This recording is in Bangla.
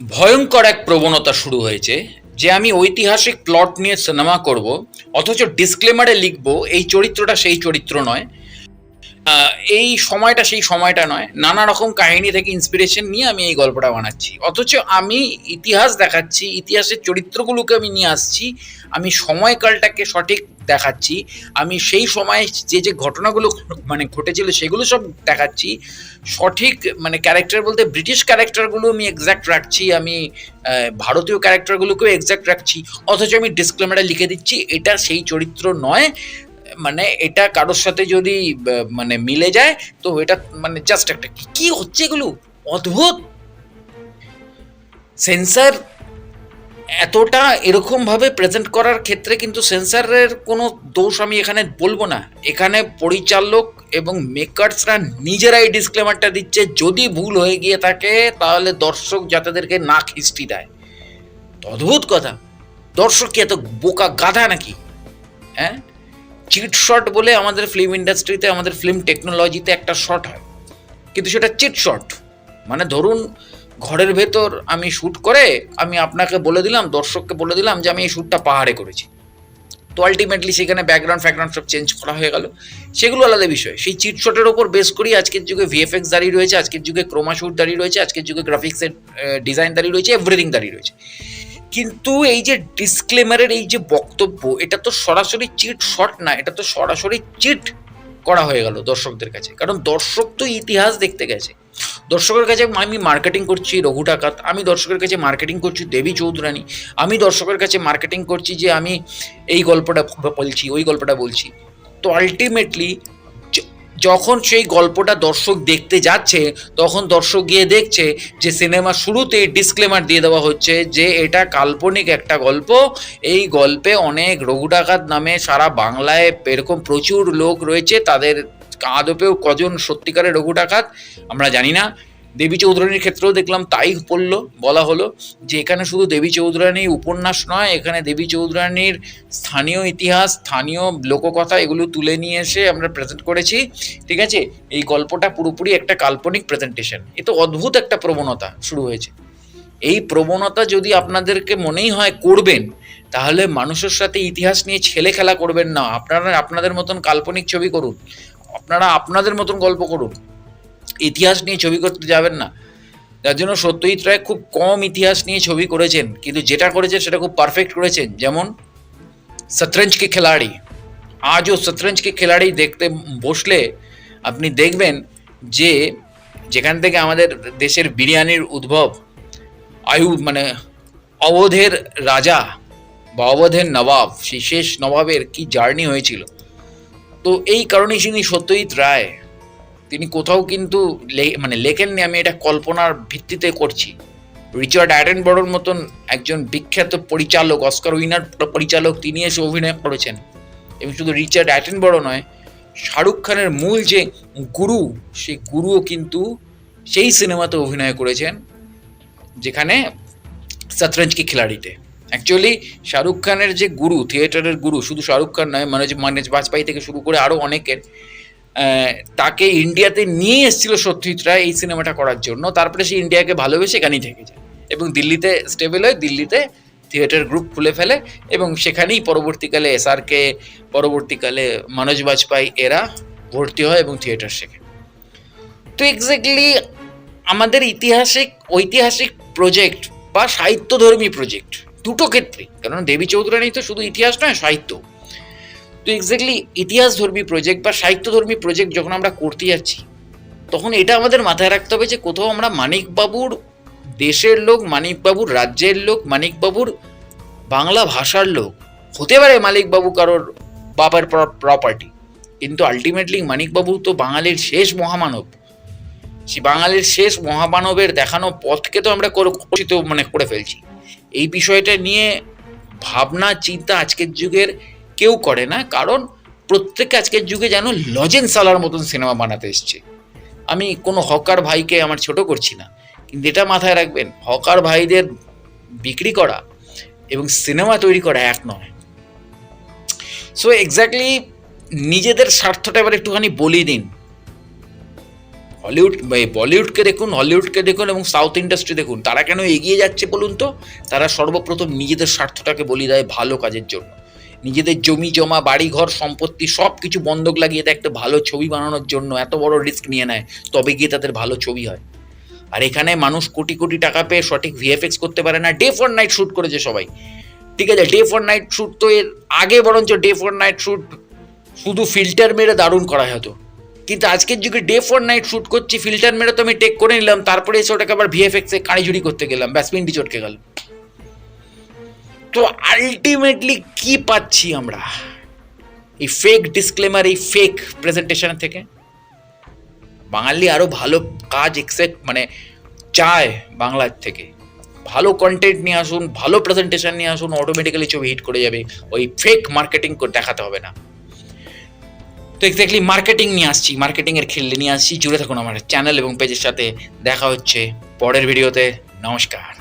ভয়ঙ্কর এক প্রবণতা শুরু হয়েছে যে আমি ঐতিহাসিক প্লট নিয়ে সিনেমা করব, অথচ ডিসক্লেমারে লিখব, এই চরিত্রটা সেই চরিত্র নয়। এই সময়টা সেই সময়টা নয়। নানা রকম কাহিনী থেকে ইন্সপিরেশন নিয়ে আমি এই গল্পটা বানাচ্ছি। অথচ আমি ইতিহাস দেখাচ্ছি, ইতিহাসের চরিত্রগুলোকে আমি নিয়ে আসছি, আমি সময়কালটাকে সঠিক দেখাচ্ছি। আমি সেই সময়ে যে যে ঘটনাগুলো মানে ঘটেছিল সেগুলো সব দেখাচ্ছি। সঠিক মানে ক্যারেক্টার বলতে ব্রিটিশ ক্যারেক্টারগুলো আমি এক্স্যাক্ট রাখছি। আমি ভারতীয় ক্যারেক্টারগুলোকেও এক্স্যাক্ট রাখছি। অথচ আমি ডিসক্লেমারে লিখে দিচ্ছি, এটা সেই চরিত্র নয়। মানে এটা কারোর সাথে যদি মানে মিলে যায়, তো এটা মানে জাস্ট একটা কি হচ্ছে এগুলো? অদ্ভুত! সেন্সার এতটা এরকমভাবে প্রেজেন্ট করার ক্ষেত্রে কিন্তু সেন্সারের কোনো দোষ আমি এখানে বলব না। এখানে পরিচালক এবং মেকার্সরা নিজেরাই ডিসক্লেমারটা দিচ্ছে, যদি ভুল হয়ে গিয়ে থাকে, তাহলে দর্শক যাতাদেরকে না খিস্তি দেয়। অদ্ভুত কথা। দর্শক কি এত বোকা গাধা নাকি? হ্যাঁ? চিট শট বলে আমাদের ফিল্ম ইন্ডাস্ট্রিতে আমাদের ফিল্ম টেকনোলজিতে একটা শট হয়। কিন্তু সেটা চিট শট মানে ধরুন ঘরের ভেতর আমি শ্যুট করে আমি আপনাকে বলে দিলাম, দর্শককে বলে দিলাম যে আমি এই শ্যুটটা পাহাড়ে করেছি। তো আলটিমেটলি সেখানে ব্যাকগ্রাউন্ড ফ্যাকগ্রাউন্ড সব চেঞ্জ করা হয়ে গেল। সেগুলো আলাদা বিষয়। সেই চিট শটের ওপর বেস করি, আজকের যুগে ভিএফএক্স দাঁড়িয়ে রয়েছে, আজকের যুগে ক্রোমা শুট দাঁড়িয়ে রয়েছে, আজকের যুগে গ্রাফিক্সের ডিজাইন দাঁড়িয়ে রয়েছে এভরিথিং দাঁড়িয়ে রয়েছে। কিন্তু এই যে ডিসক্লেমারের এই যে বক্তব্য, এটা তো সরাসরি চিট শট না, এটা তো সরাসরি চিট করা হয়ে গেল দর্শকদের কাছে। কারণ দর্শক তো ইতিহাস দেখতে গেছে। দর্শকের কাছে আমি মার্কেটিং করছি রঘু ডাকাত আমি দর্শকের কাছে মার্কেটিং করছি দেবী চৌধুরানী, আমি দর্শকের কাছে মার্কেটিং করছি যে আমি এই গল্পটা বলছি, ওই গল্পটা বলছি। তো আলটিমেটলি যখন সেই গল্পটা দর্শক দেখতে যাচ্ছে, তখন দর্শক গিয়ে দেখছে যে সিনেমা শুরুতেই ডিসক্লেমার দিয়ে দেওয়া হচ্ছে যে এটা কাল্পনিক একটা গল্প। এই গল্পে অনেক রঘু ডাকাত নামে সারা বাংলায় এরকম প্রচুর লোক রয়েছে, তাদের কাঁদপেও কজন সত্যিকারের রঘু ডাকাত আমরা জানি না। দেবী চৌধুরানীর ক্ষেত্রেও দেখলাম তাই বলল, বলা হলো যে এখানে শুধু দেবী চৌধুরানী উপন্যাস নয়, এখানে দেবী চৌধুরানীর স্থানীয় ইতিহাস, স্থানীয় লোককথা এগুলো তুলে নিয়ে এসে আমরা প্রেজেন্ট করেছি। ঠিক আছে? এই গল্পটা পুরোপুরি একটা কাল্পনিক প্রেজেন্টেশন এ তো অদ্ভুত একটা প্রবণতা শুরু হয়েছে। এই প্রবণতা যদি আপনাদেরকে মনেই হয় করবেন, তাহলে মানুষের সাথে ইতিহাস নিয়ে ছেলে খেলা করবেন না। আপনারা আপনাদের মতন কাল্পনিক ছবি করুন। আপনারা আপনাদের মতন গল্প করুন। ইতিহাস নিয়ে ছবি করতে যাবেন না। যার জন্য সত্যজিৎ রায় খুব কম ইতিহাস নিয়ে ছবি করেছেন, কিন্তু যেটা করেছেন সেটা খুব পারফেক্ট করেছেন। যেমন শতরঞ্জ কে খেলাড়ি। আজও শতরঞ্জ কে খেলাড়ি দেখতে বসলে আপনি দেখবেন যে যেখান থেকে আমাদের দেশের বিরিয়ানির উদ্ভব আয়ু মানে অবধের রাজা বা অবধের নবাব, সেই শেষ নবাবের কি জার্নি হয়েছিল। তো এই কারণেই তিনি সত্যজিৎ রায় কোথাও কিন্তু মানে লেখেননি, আমি এটা কল্পনার ভিত্তিতে করছি। রিচার্ড অ্যাটেনবরোর মতন একজন বিখ্যাত পরিচালক, অস্কার উইনার পরিচালক তিনি এসে অভিনয় করেছেন। এবং শুধু রিচার্ড অ্যাটেনবরো নয়, শাহরুখ খানের মূল যে গুরু, সেই গুরুও কিন্তু সেই সিনেমাতে অভিনয় করেছেন, যেখানে শতরঞ্জ কি খিলাড়িতে। অ্যাকচুয়ালি শাহরুখ খানের যে গুরু, থিয়েটারের গুরু, শুধু শাহরুখ খান নয়, মনোজ মনোজ বাজপেয়ী থেকে শুরু করে আরও অনেকের তাকে ইন্ডিয়াতে নিয়ে এসেছিল সত্যজিৎ রায় এই সিনেমাটা করার জন্য। তারপরে সে ইন্ডিয়াকে ভালোবেসে এখানেই থেকে যায়। এবং দিল্লিতে স্টেবল হয়, দিল্লিতে থিয়েটার গ্রুপ খুলে ফেলে এবং সেখানেই পরবর্তীকালে এসআরকে, পরবর্তীকালে মনোজ বাজপেয়ী এরা ভর্তি হয় এবং থিয়েটার শেখে। তো এক্স্যাক্টলি আমাদের ইতিহাসিক, ঐতিহাসিক প্রজেক্ট বা সাহিত্যধর্মী প্রজেক্ট দুটো ক্ষেত্রে কারণ দেবী চৌধুরানী তো শুধু ইতিহাস নয়, সাহিত্য। তো এক্স্যাক্টলি ইতিহাসধর্মী প্রজেক্ট বা সাহিত্যধর্মী প্রজেক্ট যখন আমরা করতে যাচ্ছি, তখন এটা আমাদের মাথায় রাখতে হবে যে কোথাও আমরা মানিকবাবুর দেশের লোক, মানিকবাবুর রাজ্যের লোক, মানিকবাবুর বাংলা ভাষার লোক, হতে পারে মালিকবাবু কারোর বাবার প্রপার্টি কিন্তু আলটিমেটলি মানিকবাবু তো বাঙালির শেষ মহামানব। সে বাঙালির শেষ মহামানবের দেখানো পথকে তো আমরা মানে করে ফেলছি। এই বিষয়টা নিয়ে ভাবনা, চিন্তা আজকের যুগের কেউ করে না, কারণ প্রত্যেকে আজকের যুগে যেন লজেন সালার মতন সিনেমা বানাতে এসছে। আমি কোনো হকার ভাইকে আমার ছোট করছি না, কিন্তু এটা মাথায় রাখবেন, হকার ভাইদের বিক্রি করা এবং সিনেমা তৈরি করা এক নয়। সো এক্স্যাক্টলি নিজেদের স্বার্থটা এবার একটুখানি বলি দিন। হলিউড বলিউডকে দেখুন, হলিউডকে দেখুন এবং সাউথ ইন্ডাস্ট্রি দেখুন, তারা কেন এগিয়ে যাচ্ছে বলুন তো? তারা সর্বপ্রথম নিজেদের স্বার্থটাকে বলি দেয় ভালো কাজের জন্য। নিজেদের জমি, জমা বাড়ি ঘর সম্পত্তি সব কিছু বন্ধক লাগিয়ে দেয় একটা ভালো ছবি বানানোর জন্য, এত বড় রিস্ক নিয়ে নেয়, তবে গিয়ে তাদের ভালো ছবি হয়। আর এখানে মানুষ কোটি কোটি টাকা পেয়ে সঠিক ভিএফএক্স করতে পারে না ডে ফর নাইট শ্যুট করেছে সবাই। ঠিক আছে ডে ফর নাইট শ্যুট তো এর আগে বরঞ্চ ডে ফর নাইট শ্যুট শুধু ফিল্টার মেরে দারুণ করা হতো। কিন্তু আজকের যুগে ডে ফর নাইট শ্যুট করছি ফিল্টার মেরে তো আমি টেক করে নিলাম, তারপরে এসে ওটাকে আবার ভিএফএক্সে কাঁড়িঝুড়ি করতে গেলাম, ব্যাস চটকে গেল। তো আলটিমেটলি কি পাচ্ছি আমরা? এই ফেক ডিসক্লেমার এই ফেক প্রেজেন্টেশনের থেকে? বাঙালি আরও ভালো কাজ এক্সেপ্ট মানে চায় বাংলার থেকে। ভালো কন্টেন্ট নিয়ে আসুন, ভালো প্রেজেন্টেশন নিয়ে আসুন অটোমেটিক্যালি ছবি হিট করে যাবে। ওই ফেক মার্কেটিং দেখাতে হবে না। তো এক্স্যাক্টলি মার্কেটিং নিয়ে আসছি মার্কেটিংয়ের খেললে নিয়ে আসছি। জুড়ে থাকুন আমার চ্যানেল এবং পেজের সাথে। দেখা হচ্ছে পরের ভিডিওতে নমস্কার।